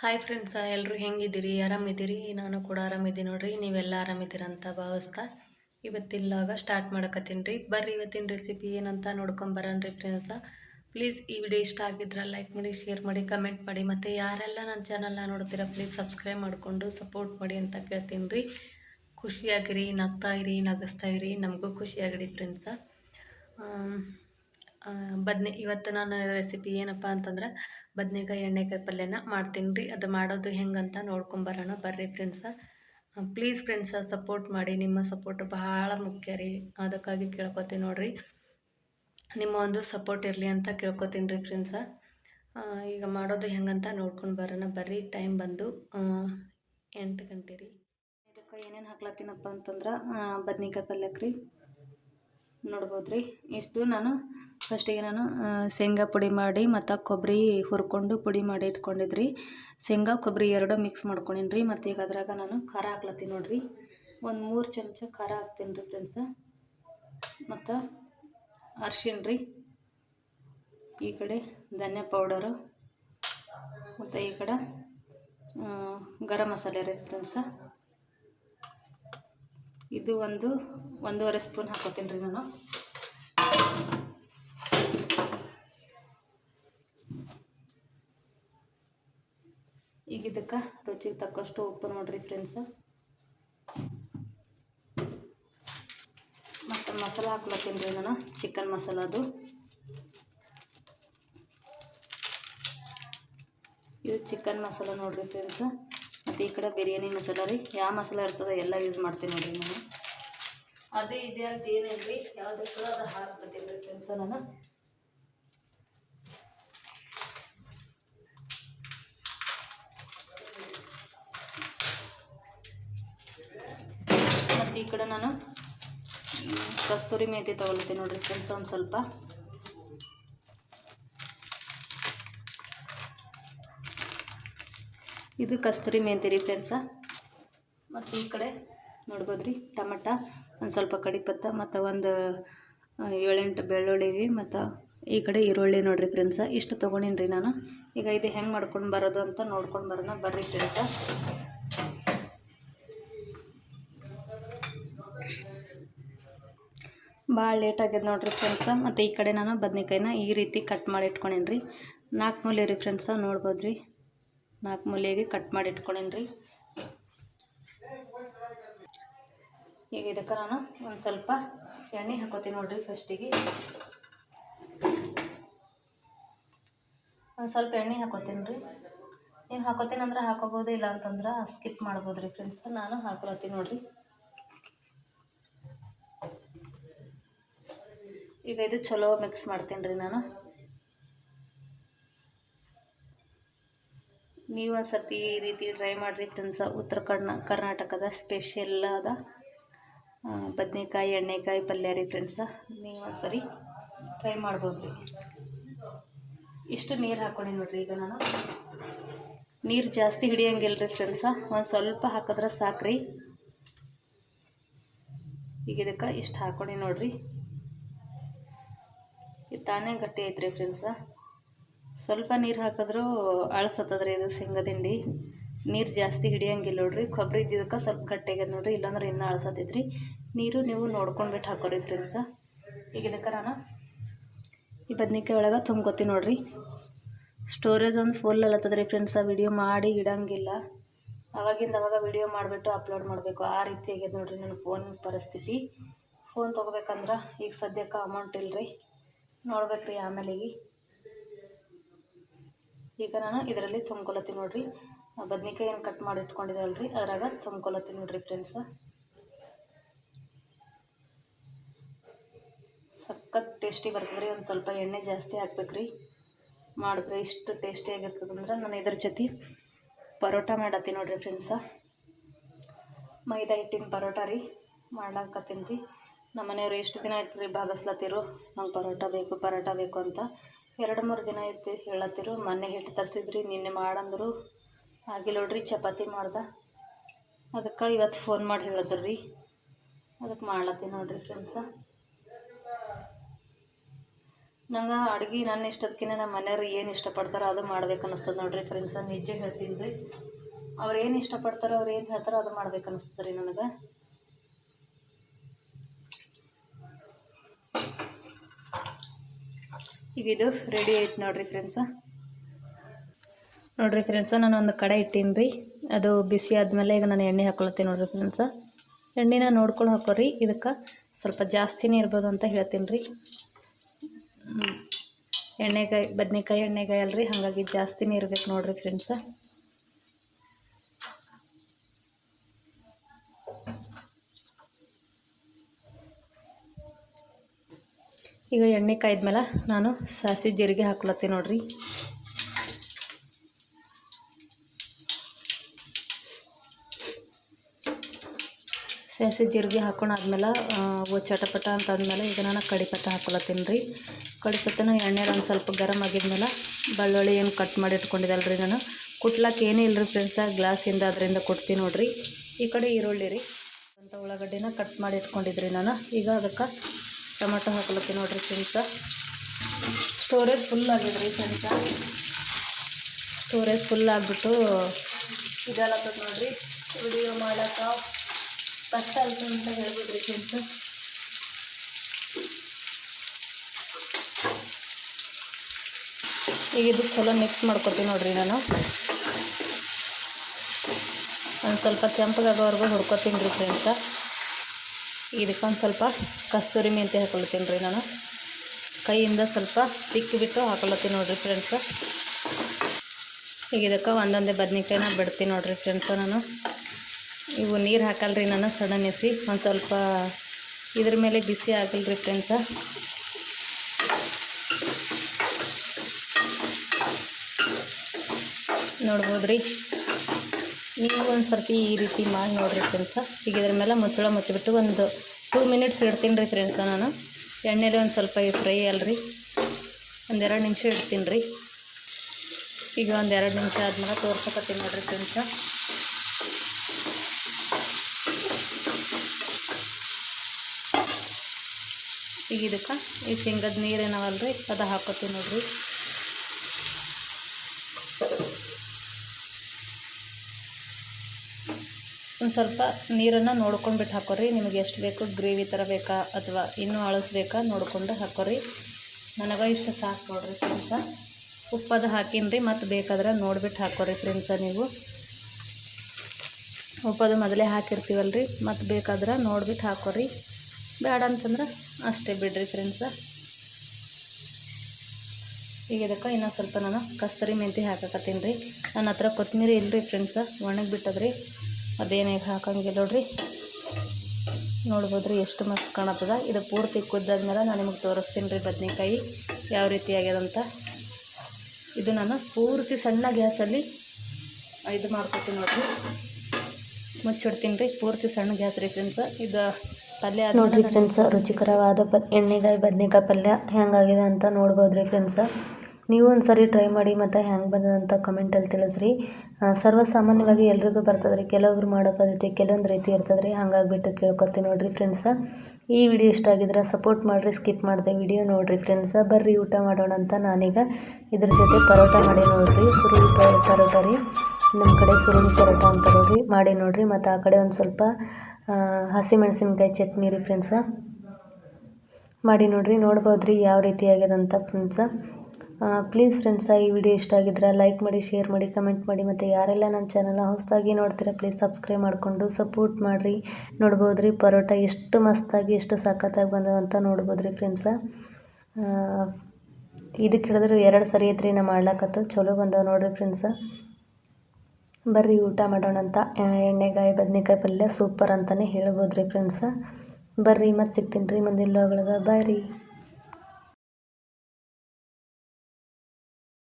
Hi friends ಎಲ್ಲರೂ ಹೆಂಗಿದ್ದೀರಿ? ಆರಾಮಿದ್ದೀರಿ? ನಾನು ಕೂಡ ಆರಾಮಿದ್ದೀನಿ ನೋಡ್ರಿ. ನೀವೆಲ್ಲ ಆರಾಮಿದ್ದೀರ ಅಂತ ಭಾವಿಸ್ತಾ ಇವತ್ತಿಲ್ಲಾಗ ಸ್ಟಾರ್ಟ್ ಮಾಡಕತ್ತೀನಿ ರೀ. ಬರ್ರಿ ಇವತ್ತಿನ ರೆಸಿಪಿ ಏನಂತ ನೋಡ್ಕೊಂಬರೋಣ ರೀ ಫ್ರೆಂಡ್ಸ ಪ್ಲೀಸ್ ಈ ವಿಡಿಯೋ ಇಷ್ಟ ಆಗಿದ್ರೆ ಲೈಕ್ ಮಾಡಿ ಶೇರ್ ಮಾಡಿ ಕಮೆಂಟ್ ಮಾಡಿ. ಮತ್ತು ಯಾರೆಲ್ಲ ನನ್ನ ಚಾನಲ್ನ ನೋಡ್ತೀರಾ ಪ್ಲೀಸ್ ಸಬ್ಸ್ಕ್ರೈಬ್ ಮಾಡಿಕೊಂಡು ಸಪೋರ್ಟ್ ಮಾಡಿ ಅಂತ ಕೇಳ್ತೀನಿ ರೀ. ಖುಷಿಯಾಗಿರಿ, ನಗ್ತಾ ಇರಿ, ನಗಿಸ್ತಾ ಇರಿ. ನಮಗೂ ಖುಷಿಯಾಗಿರಿ ಫ್ರೆಂಡ್ಸ ಬದ್ನೆ, ಇವತ್ತು ನಾನು ರೆಸಿಪಿ ಏನಪ್ಪ ಅಂತಂದ್ರೆ ಬದನೆಕಾಯಿ, ಎಣ್ಣೆಕಾಯಿ ಪಲ್ಯನ ಮಾಡ್ತೀನಿ ರೀ. ಅದು ಮಾಡೋದು ಹೆಂಗಂತ ನೋಡ್ಕೊಂಬರೋಣ ಬರ್ರಿ ಫ್ರೆಂಡ್ಸ ಪ್ಲೀಸ್ ಫ್ರೆಂಡ್ಸ ಸಪೋರ್ಟ್ ಮಾಡಿ. ನಿಮ್ಮ ಸಪೋರ್ಟ್ ಬಹಳ ಮುಖ್ಯ ರೀ. ಅದಕ್ಕಾಗಿ ಕೇಳ್ಕೊತೀನಿ ನೋಡಿರಿ. ನಿಮ್ಮ ಒಂದು ಸಪೋರ್ಟ್ ಇರಲಿ ಅಂತ ಕೇಳ್ಕೊತೀನಿ ರೀ ಫ್ರೆಂಡ್ಸ ಈಗ ಮಾಡೋದು ಹೆಂಗಂತ ನೋಡ್ಕೊಂಡು ಬರೋಣ. ಬರ್ರಿ ಟೈಮ್ ಬಂದು. ಎಂಟು ಗಂಟೆ ರೀ. ಇದಕ್ಕೆ ಏನೇನು ಹಾಕ್ಲತ್ತೀನಪ್ಪ ಅಂತಂದ್ರೆ ಬದ್ನಿಕಾಯಿ ಪಲ್ಯಕ್ಕೆ ರೀ. ನೋಡ್ಬೋದು ರೀ ಇಷ್ಟು ನಾನು ಫಸ್ಟಿಗೆ ನಾನು ಶೇಂಗಾ ಪುಡಿ ಮಾಡಿ ಮತ್ತು ಕೊಬ್ಬರಿ ಹುರ್ಕೊಂಡು ಪುಡಿ ಮಾಡಿ ಇಟ್ಕೊಂಡಿದ್ರಿ. ಶೇಂಗಾ ಕೊಬ್ಬರಿ ಎರಡು ಮಿಕ್ಸ್ ಮಾಡ್ಕೊಂಡಿನಿ ರೀ ಮತ್ತು ಈಗ ಅದ್ರಾಗ ನಾನು ಖಾರ ಹಾಕ್ಲತ್ತೀನಿ ನೋಡಿರಿ. ಒಂದು ಮೂರು ಚಮಚ ಖಾರ ಹಾಕ್ತೀನಿ ರೀ ಫ್ರೆಂಡ್ಸ ಮತ್ತು ಅರ್ಶಿಣ ರೀ ಈ ಕಡೆ ಧನ್ಯ ಪೌಡರು ಮತ್ತು ಈ ಕಡೆ ಗರಂ ಮಸಾಲೆ ರೀ ಫ್ರೆಂಡ್ಸ ಇದು ಒಂದು ಒಂದೂವರೆ ಸ್ಪೂನ್ ಹಾಕೋತೀನಿ ರೀ ನಾನು. ಈಗ ಇದಕ್ಕೆ ರುಚಿಗೆ ತಕ್ಕಷ್ಟು ಉಪ್ಪು ನೋಡ್ರಿ ಫ್ರೆಂಡ್ಸ್ ಮತ್ತು ಮಸಾಲ ಹಾಕ್ಲತ್ತೀನಿ ರೀ ನಾನು ಚಿಕನ್ ಮಸಾಲದು ಇದು ಚಿಕನ್ ಮಸಾಲ ನೋಡ್ರಿ ಫ್ರೆಂಡ್ಸ್ ಮತ್ತು ಈ ಕಡೆ ಬಿರಿಯಾನಿ ಮಸಾಲ ರೀ ಯಾವ ಮಸಾಲ ಇರ್ತದೆ ಎಲ್ಲ ಯೂಸ್ ಮಾಡ್ತೀನಿ ನೋಡ್ರಿ ನಾನು. ಅದೇ ಇದೆ ಅಂತ ಏನೇನು ರೀ ಯಾವುದಕ್ಕೆ ಅದು ಹಾಕ್ಬಿಡ್ತೀನಿ ರೀ ಫ್ರೆಂಡ್ಸ ನಾನು. ಈ ಕಡೆ ನಾನು ಕಸ್ತೂರಿ ಮೇಥಿ ತೊಗೊಳ್ತೀನಿ ನೋಡ್ರಿ ಫ್ರೆಂಡ್ಸ್, ಒಂದು ಸ್ವಲ್ಪ. ಇದು ಕಸ್ತೂರಿ ಮೇಂತಿ ರೀ ಫ್ರೆಂಡ್ಸ. ಮತ್ತು ಈ ಕಡೆ ನೋಡ್ಬೋದು ರೀ ಟಮಟ, ಒಂದು ಸ್ವಲ್ಪ ಕಡಿ ಪತ್ತ ಮತ್ತು ಒಂದು ಏಳೆಂಟು ಬೆಳ್ಳುಳ್ಳಿ ಮತ್ತು ಈ ಕಡೆ ಈರುಳ್ಳಿ ನೋಡಿರಿ ಫ್ರೆಂಡ್ಸ. ಇಷ್ಟು ತೊಗೊಂಡಿನಿ ರೀ ನಾನು. ಈಗ ಇದು ಹೆಂಗೆ ಮಾಡ್ಕೊಂಡು ಬರೋದು ಅಂತ ನೋಡ್ಕೊಂಡು ಬರೋಣ. ಬರ್ರಿ ಫ್ರೆಂಡ್ಸ. ಭಾಳ ಲೇಟ್ ಆಗ್ಯದ ನೋಡಿರಿ ಫ್ರೆಂಡ್ಸ ಮತ್ತು ಈ ಕಡೆ ನಾನು ಬದ್ನೆಕಾಯಿನ ಈ ರೀತಿ ಕಟ್ ಮಾಡಿ ಇಟ್ಕೊಂಡೇನಿ ರೀ ನಾಲ್ಕು ಮೂಲೆ ರೀ ಫ್ರೆಂಡ್ಸ ನೋಡ್ಬೋದು ರೀ ನಾಲ್ಕು ಮೂಲೆಗೆ ಕಟ್ ಮಾಡಿ ಇಟ್ಕೊಂಡೇನಿ ರೀ ಈಗ ಇದಕ್ಕೆ ನಾನು ಒಂದು ಸ್ವಲ್ಪ ಎಣ್ಣೆ ಹಾಕೋತೀನಿ ನೋಡಿರಿ ಫಸ್ಟಿಗೆ ಒಂದು ಸ್ವಲ್ಪ ಎಣ್ಣೆ ಹಾಕೋತೀನಿ ರೀ ನೀವು ಹಾಕೋತೀನಿ ಅಂದ್ರೆ ಹಾಕೋಬೋದು ಇಲ್ಲ ಅಂತಂದ್ರೆ ಸ್ಕಿಪ್ ಮಾಡ್ಬೋದು ರೀ ಫ್ರೆಂಡ್ಸ್ ನಾನು ಹಾಕೊಳತ್ತೀನಿ ನೋಡಿರಿ. ಈಗ ಇದು ಚಲೋ ಮಿಕ್ಸ್ ಮಾಡ್ತೀನಿ ರೀ ನಾನು. ನೀವು ಒಂದು ಸರ್ತಿ ಈ ರೀತಿ ಟ್ರೈ ಮಾಡಿರಿ ಫ್ರೆಂಡ್ಸ ಉತ್ತರ ಕರ್ನಾ, ಕರ್ನಾಟಕದ ಸ್ಪೆಷಲ್ ಆದ ಬದನೆಕಾಯಿ, ಎಣ್ಣೆಕಾಯಿ ಪಲ್ಯ ರೀ ಫ್ರೆಂಡ್ಸ ನೀವು ಒಂದು ಸರಿ ಟ್ರೈ ಮಾಡ್ಬೋದು ಇಷ್ಟು ನೀರು ಹಾಕ್ಕೊಂಡು ನೋಡಿರಿ ಈಗ ನಾನು. ನೀರು ಜಾಸ್ತಿ ಹಿಡಿಯೋಂಗಿಲ್ಲ ರೀ ಫ್ರೆಂಡ್ಸ ಒಂದು ಸ್ವಲ್ಪ ಹಾಕಿದ್ರೆ ಸಾಕ್ರಿ. ಈಗ ಇದಕ್ಕೆ ಇಷ್ಟು ಹಾಕ್ಕೊಂಡು ನೋಡಿರಿ. ತಾನೇ ಗಟ್ಟಿ ಐತ್ರಿ ಫ್ರೆಂಡ್ಸ ಸ್ವಲ್ಪ ನೀರು ಹಾಕಿದ್ರೂ ಅಳಸತ್ತದ್ರಿ ಇದು ಸಿಂಗದಿಂಡಿ ದಿಂಡಿ ನೀರು ಜಾಸ್ತಿ ಹಿಡಿಯಂಗಿಲ್ಲ ನೋಡ್ರಿ. ಕೊಬ್ಬರಿ ಇದ್ದಿದ್ದಕ್ಕೆ ಸ್ವಲ್ಪ ಗಟ್ಟಿಯಾಗ್ಯದ ನೋಡ್ರಿ, ಇಲ್ಲಾಂದ್ರೆ ಇನ್ನೂ ಅಳಸತ್ತೈತ್ರಿ. ನೀರು ನೀವು ನೋಡ್ಕೊಂಡು ಬಿಟ್ಟು ಹಾಕೋರಿ ಫ್ರೆಂಡ್ಸ ಈಗ ಇದಕ್ಕೆ ನಾನು ಈ ಬದ್ನಿಕಾಯಿ ಒಳಗೆ ತುಂಬ್ಕೊತೀನಿ ನೋಡ್ರಿ. ಸ್ಟೋರೇಜ್ ಒಂದು ಫುಲ್ ಅಲ್ಲತ್ತದ್ರಿ ಫ್ರೆಂಡ್ಸ ವಿಡಿಯೋ ಮಾಡಿ ಇಡಂಗಿಲ್ಲ. ಅವಾಗಿಂದ ಅವಾಗ ವಿಡಿಯೋ ಮಾಡಿಬಿಟ್ಟು ಅಪ್ಲೋಡ್ ಮಾಡಬೇಕು. ಆ ರೀತಿ ಆಗ್ಯದ ನೋಡ್ರಿ ನನ್ನ ಫೋನ್ ಪರಿಸ್ಥಿತಿ. ಫೋನ್ ತೊಗೋಬೇಕಂದ್ರೆ ಈಗ ಸದ್ಯಕ್ಕೆ ಅಮೌಂಟ್ ಇಲ್ಲರಿ ನೋಡ್ಬೇಕ್ರಿ ಆಮೇಲೆ ಈಗ. ನಾನು ಇದರಲ್ಲಿ ತುಂಬ್ಕೊಳತ್ತೀನಿ ನೋಡಿರಿ. ಬದ್ನಿಕಾಯಿ ಏನು ಕಟ್ ಮಾಡಿ ಇಟ್ಕೊಂಡಿದ್ದೀವಲ್ಲ ರೀ ಅದ್ರಾಗ ತುಂಬ್ಕೊಲತ್ತೀನಿ ನೋಡಿರಿ ಫ್ರೆಂಡ್ಸ ಸಖತ್ ಟೇಸ್ಟಿ ಬರ್ತದೆ ರೀ ಒಂದು ಸ್ವಲ್ಪ ಎಣ್ಣೆ ಜಾಸ್ತಿ ಹಾಕ್ಬೇಕ್ರಿ. ಮಾಡಿದ್ರೆ ಇಷ್ಟು ಟೇಸ್ಟಿ ಆಗಿರ್ತದಂದ್ರೆ ನಾನು ಇದ್ರ ಜೊತೆ ಪರೋಟ ಮಾಡತ್ತೀನಿ ನೋಡಿರಿ ಫ್ರೆಂಡ್ಸ ಮೈದಾ ಹಿಟ್ಟಿನ ಪರೋಟ ರೀ, ಮಾಡ್ಲಾಕತ್ತೀನಿ ರೀ. ನಮ್ಮ ಮನೆಯವ್ರು ಎಷ್ಟು ದಿನ ಆಯ್ತು ರೀ ಬಾಗಸ್ಲತ್ತಿರು ನಂಗೆ ಪರೋಟ ಬೇಕು ಪರೋಟ ಬೇಕು ಅಂತ ಎರಡು ಮೂರು ದಿನ ಆಯ್ತು ಹೇಳತ್ತಿರು. ಮೊನ್ನೆ ಹಿಟ್ಟು ತರಿಸಿದ್ರಿ, ನಿನ್ನೆ ಮಾಡಂದ್ರು. ಆಗಿಲ್ಲ ನೋಡ್ರಿ, ಚಪಾತಿ ಮಾಡ್ದೆ. ಅದಕ್ಕೆ ಇವತ್ತು ಫೋನ್ ಮಾಡಿ ಹೇಳಿದ್ರು. ರೀ ಅದಕ್ಕೆ ಮಾಡ್ಲತ್ತೀನಿ ನೋಡ್ರಿ ಫ್ರೆಂಡ್ಸ ನಂಗೆ ಅಡುಗೆ ನನ್ನ ಇಷ್ಟದಕ್ಕಿಂತ ನಮ್ಮ ಮನೆಯವ್ರು ಏನು ಇಷ್ಟಪಡ್ತಾರೋ ಅದು ಮಾಡ್ಬೇಕು ಅನ್ನಿಸ್ತದೆ ನೋಡ್ರಿ ಫ್ರೆಂಡ್ಸ ನಿಜ ಹೇಳ್ತೀನಿ ರೀ. ಅವ್ರು ಏನು ಇಷ್ಟಪಡ್ತಾರೋ, ಅವ್ರು ಏನು ಹೇಳ್ತಾರೋ ಅದು ಮಾಡ್ಬೇಕು ಅನ್ನಿಸ್ತದೆ ರೀ ನನಗೆ. ಈಗ ಇದು ರೆಡಿ ಆಯ್ತು ನೋಡ್ರಿ ಫ್ರೆಂಡ್ಸ ನೋಡ್ರಿ ಫ್ರೆಂಡ್ಸ ನಾನು ಒಂದು ಕಡೆ ಇಟ್ಟೀನಿ ರೀ. ಅದು ಬಿಸಿ ಆದಮೇಲೆ ಈಗ ನಾನು ಎಣ್ಣೆ ಹಾಕೊಳತ್ತೀನಿ ನೋಡ್ರಿ ಫ್ರೆಂಡ್ಸ ಎಣ್ಣೆನ ನೋಡ್ಕೊಂಡು ಹಾಕೋರಿ. ಇದಕ್ಕೆ ಸ್ವಲ್ಪ ಜಾಸ್ತಿನೇ ಇರ್ಬೋದು ಅಂತ ಹೇಳ್ತೀನಿ ರೀ. ಎಣ್ಣೆಗಾಯಿ, ಬದ್ನೆಕಾಯಿ ಎಣ್ಣೆಗಾಯಿ ಅಲ್ರಿ. ಹಾಗಾಗಿ ಜಾಸ್ತಿನೇ ಇರ್ಬೇಕು ನೋಡ್ರಿ ಫ್ರೆಂಡ್ಸ ಈಗ ಎಣ್ಣೆ ಕಾಯ್ದ್ಮೇಲೆ ನಾನು ಸಾಸಿವೆ ಜೀರಿಗೆ ಹಾಕ್ಲತ್ತೀನಿ ನೋಡ್ರಿ. ಸಾಸಿವೆ ಜೀರಿಗೆ ಹಾಕೊಂಡಾದ್ಮೇಲೆ ಚಟಪಟ ಅಂತ ಅಂದಮೇಲೆ ಈಗ ನಾನು ಕಡಿಪತ್ತ ಹಾಕೊಳತ್ತೀನಿ ರೀ. ಕಡಿಪತ್ತನ ಎಣ್ಣೆಲಿ ಒಂದು ಸ್ವಲ್ಪ ಗರಮ್ ಆಗಿದ್ಮೇಲೆ ಬೆಳ್ಳುಳ್ಳಿ ಏನು ಕಟ್ ಮಾಡಿ ಇಟ್ಕೊಂಡಿದ್ದಲ್ಲ ರೀ ನಾನು. ಕುಟ್ಲಕ್ಕೆ ಏನೂ ಇಲ್ಲ ರೀ ಫ್ರೆಂಡ್ಸ ಗ್ಲಾಸಿಂದ ಅದರಿಂದ ಕೊಡ್ತೀನಿ ನೋಡಿರಿ. ಈ ಕಡೆ ಈರುಳ್ಳಿ ರೀ. ಅಂತ ಉಳ್ಳಾಗಡ್ಡಿನ ಕಟ್ ಮಾಡಿ ಇಟ್ಕೊಂಡಿದ್ರಿ ನಾನು. ಈಗ ಅದಕ್ಕೆ ಟೊಮೆಟೊ ಹಾಕ್ಲತ್ತೀನಿ ನೋಡ್ರಿ ಫ್ರೆಂಡ್ಸ. ಸ್ಟೋರೇಜ್ ಫುಲ್ ಆಗಿದ್ರಿ ಫ್ರೆಂಡ್ಸ. ಸ್ಟೋರೇಜ್ ಫುಲ್ ಆಗಿಬಿಟ್ಟು ಇದೆಲ್ಲತ್ತದ ನೋಡ್ರಿ. ವಿಡಿಯೋ ಮಾಡೋಕೆ ಕಷ್ಟ ಆಯಿತು ಅಂತ ಹೇಳ್ಬೋದು ರೀ ಈಗ ಇದು ಚಲೋ ಮಿಕ್ಸ್ ಮಾಡ್ಕೊತೀನಿ ನೋಡ್ರಿ ನಾನು. ಒಂದು ಸ್ವಲ್ಪ ಕೆಂಪಗಾಗೋವರೆಗೂ ಹುಡ್ಕೋತೀನಿ ರೀ ಫ್ರೆಂಡ್ಸ. ಇದಕ್ಕೊಂದು ಸ್ವಲ್ಪ ಕಸ್ತೂರಿ ಮೆಂತೆ ಹಾಕೊಳ್ತೀನಿ ರೀ ನಾನು. ಕೈಯಿಂದ ಸ್ವಲ್ಪ ತಿಕ್ಕಿಬಿಟ್ಟು ಹಾಕೊಳತ್ತೀನಿ ನೋಡಿರಿ ಫ್ರೆಂಡ್ಸ. ಈಗ ಇದಕ್ಕೆ ಒಂದೊಂದೇ ಬದ್ನಿಕಾಯಿನ ಬಿಡ್ತೀನಿ ನೋಡಿರಿ ಫ್ರೆಂಡ್ಸ ನಾನು. ಇವು ನೀರು ಹಾಕಲ್ರಿ ನಾನು ಸಡನ್ ಎಸಿ, ಒಂದು ಸ್ವಲ್ಪ ಇದ್ರ ಮೇಲೆ ಬಿಸಿ ಆಗಲ್ರಿ ಫ್ರೆಂಡ್ಸ. ನೋಡ್ಬೋದು ರೀ ನೀವು ಒಂದು ಸರ್ತಿ ಈ ರೀತಿ ಮಾಡಿ ನೋಡಿರಿ ಫ್ರೆಂಡ್ಸ ಈಗ ಇದ್ರ ಮೇಲೆ ಮುಚ್ಚಳ ಮುಚ್ಚಿಬಿಟ್ಟು ಒಂದು ಟೂ ಮಿನಿಟ್ಸ್ ಇಡ್ತೀನಿ ರೀ ಫ್ರೆಂಡ್ಸ ನಾನು. ಎಣ್ಣೆಲಿ ಒಂದು ಸ್ವಲ್ಪ ಫ್ರೈ ಅಲ್ರಿ. ಒಂದೆರಡು ನಿಮಿಷ ಇಡ್ತೀನಿ ರೀ. ಈಗ ಒಂದು ಎರಡು ನಿಮಿಷ ಆದ್ಮೇಲೆ ತೋರ್ಸಕತ್ತೀನಿ ನೋಡಿರಿ ಫ್ರೆಂಡ್ಸ ಈಗ ಇದಕ್ಕೆ ಈ ಶೇಂಗದ ನೀರು ರೀ ಅದು ಹಾಕೋತೀವಿ ನೋಡ್ರಿ. ಒಂದು ಸ್ವಲ್ಪ ನೀರನ್ನು ನೋಡ್ಕೊಂಡ್ಬಿಟ್ಟು ಹಾಕೋರಿ. ನಿಮಗೆ ಎಷ್ಟು ಬೇಕು ಗ್ರೇವಿ ಥರ ಬೇಕಾ ಅಥವಾ ಇನ್ನೂ ಅಳಿಸ್ಬೇಕಾ ನೋಡಿಕೊಂಡು ಹಾಕೋರಿ. ನನಗೆ ಇಷ್ಟು ಸಾಕು ನೋಡ್ರಿ ಫ್ರೆಂಡ್ಸ. ಉಪ್ಪದು ಹಾಕೀನಿ ರೀ ಮತ್ತು ಬೇಕಾದ್ರೆ ನೋಡ್ಬಿಟ್ಟು ಹಾಕೋರಿ ಫ್ರೆಂಡ್ಸ ನೀವು. ಉಪ್ಪದು ಮೊದಲೇ ಹಾಕಿರ್ತೀವಲ್ರಿ, ಮತ್ತು ಬೇಕಾದ್ರೆ ನೋಡ್ಬಿಟ್ಟು ಹಾಕೋರಿ. ಬೇಡ ಅಂತಂದ್ರೆ ಅಷ್ಟೇ ಬಿಡ್ರಿ ಫ್ರೆಂಡ್ಸ. ಈಗ ಇದಕ್ಕೆ ಇನ್ನೊಂದು ಸ್ವಲ್ಪ ನಾನು ಕಸ್ತೂರಿ ಮೆಂತಿ ಹಾಕಕತ್ತೀನಿ ರೀ. ನನ್ನ ಹತ್ರ ಕೊತ್ತಂಬರಿ ಇಲ್ಲರಿ ಫ್ರೆಂಡ್ಸ, ಒಣಗಿ ಬಿಟ್ಟದ್ರಿ. ಅದೇನು ಈಗ ಹಾಕಂಗಿಲ್ಲ ನೋಡ್ರಿ. ನೋಡ್ಬೋದ್ರಿ ಎಷ್ಟು ಮಸ್ತ್ ಕಾಣತ್ತದ. ಇದು ಪೂರ್ತಿ ಕುದ್ದಾದ್ಮೇಲೆ ನಾನು ನಿಮಗೆ ತೋರಿಸ್ತೀನಿ ರೀ ಬದನೆಕಾಯಿ ಯಾವ ರೀತಿ ಆಗ್ಯದಂತ. ಇದು ನಾನು ಪೂರ್ತಿ ಸಣ್ಣ ಗ್ಯಾಸಲ್ಲಿ ಇದು ಮಾಡ್ಕೊತೀನಿ ನೋಡ್ರಿ. ಮುಚ್ಚಿಡ್ತೀನಿ ರೀ ಪೂರ್ತಿ ಸಣ್ಣ ಗ್ಯಾಸ್ ರೀ ಫ್ರೆಂಡ್ಸ್. ಇದು ಪಲ್ಯ ನೋಡಿರಿ ಫ್ರೆಂಡ್ಸ್ ರುಚಿಕರವಾದ ಬದ್ ಎಣ್ಣೆಗಾಯಿ ಬದನೆಕಾಯಿ ಪಲ್ಯ ಹೆಂಗಾಗಿದೆ ಅಂತ ನೋಡ್ಬೋದು ರೀ ಫ್ರೆಂಡ್ಸ. ನೀವು ಒಂದು ಸರಿ ಟ್ರೈ ಮಾಡಿ ಮತ್ತು ಹೆಂಗೆ ಬಂದದಂತ ಕಮೆಂಟಲ್ಲಿ ತಿಳಿಸ್ರಿ. ಸರ್ವಸಾಮಾನ್ಯವಾಗಿ ಎಲ್ರಿಗೂ ರೀ ಕೆಲವೊಬ್ರು ಮಾಡೋ ಪದ್ಧತಿ ಕೆಲವೊಂದು ರೀತಿ ಇರ್ತದೆ ರೀ ಹಂಗಾಗ್ಬಿಟ್ಟು ಕೇಳ್ಕೊತೀನಿ ನೋಡಿರಿ ಫ್ರೆಂಡ್ಸ ಈ ವಿಡಿಯೋ ಇಷ್ಟ ಆಗಿದ್ರೆ ಸಪೋರ್ಟ್ ಮಾಡಿರಿ ಸ್ಕಿಪ್ ಮಾಡಿದೆ ವಿಡಿಯೋ ನೋಡಿರಿ ಫ್ರೆಂಡ್ಸ ಬರ್ರಿ ಊಟ ಮಾಡೋಣ ಅಂತ ನಾನೀಗ ಇದ್ರ ಜೊತೆ ಪರೋಟ ಮಾಡಿ ನೋಡಿರಿ. ಸುರುಳಿ ಪರೋಟ ರೀ. ನಮ್ಮ ಕಡೆ ಸುರುಳಿ ಪರೋಟ ಅಂತ ನೋಡಿರಿ. ಮಾಡಿ ನೋಡಿರಿ. ಮತ್ತು ಆ ಕಡೆ ಒಂದು ಸ್ವಲ್ಪ ಹಸಿಮೆಣಸಿನ್ಕಾಯಿ ಚಟ್ನಿ ರೀ ಫ್ರೆಂಡ್ಸ ಮಾಡಿ ನೋಡಿರಿ. ನೋಡ್ಬೋದು ರೀ ಯಾವ ರೀತಿ ಆಗ್ಯದಂತ ಫ್ರೆಂಡ್ಸ ಪ್ಲೀಸ್ ಫ್ರೆಂಡ್ಸ ಈ ವಿಡಿಯೋ ಇಷ್ಟ ಆಗಿದ್ರೆ ಲೈಕ್ ಮಾಡಿ ಶೇರ್ ಮಾಡಿ ಕಮೆಂಟ್ ಮಾಡಿ, ಮತ್ತು ಯಾರೆಲ್ಲ ನನ್ನ ಚಾನಲ್ನ ಹೊಸದಾಗಿ ನೋಡ್ತೀರಾ ಪ್ಲೀಸ್ ಸಬ್ಸ್ಕ್ರೈಬ್ ಮಾಡಿಕೊಂಡು ಸಪೋರ್ಟ್ ಮಾಡಿರಿ. ನೋಡ್ಬೋದು ರೀ ಪರೋಟ ಎಷ್ಟು ಮಸ್ತಾಗಿ, ಎಷ್ಟು ಸಖತ್ತಾಗಿ ಬಂದದಂತ ನೋಡ್ಬೋದು ರೀ ಫ್ರೆಂಡ್ಸ ಇದಕ್ಕೆ ಹಿಡಿದ್ರೆ ಎರಡು ಸರಿ ಐತ್ರಿ ನಾ ಮಾಡ್ಲಾಕತ್ತು. ಚಲೋ ಬಂದವ ನೋಡಿರಿ ಫ್ರೆಂಡ್ಸ ಬರ್ರಿ, ಊಟ ಮಾಡೋಣ ಅಂತ. ಎಣ್ಣೆಗಾಯಿ, ಬದನೆಕಾಯಿ ಪಲ್ಯ ಸೂಪರ್ ಅಂತಲೇ ಹೇಳ್ಬೋದು ರೀ ಫ್ರೆಂಡ್ಸ ಬರ್ರಿ, ಮತ್ತೆ ಸಿಗ್ತೀನಿ ರೀ ಮುಂದಿನ ಒಳಗೆ. ಬರ್ರಿ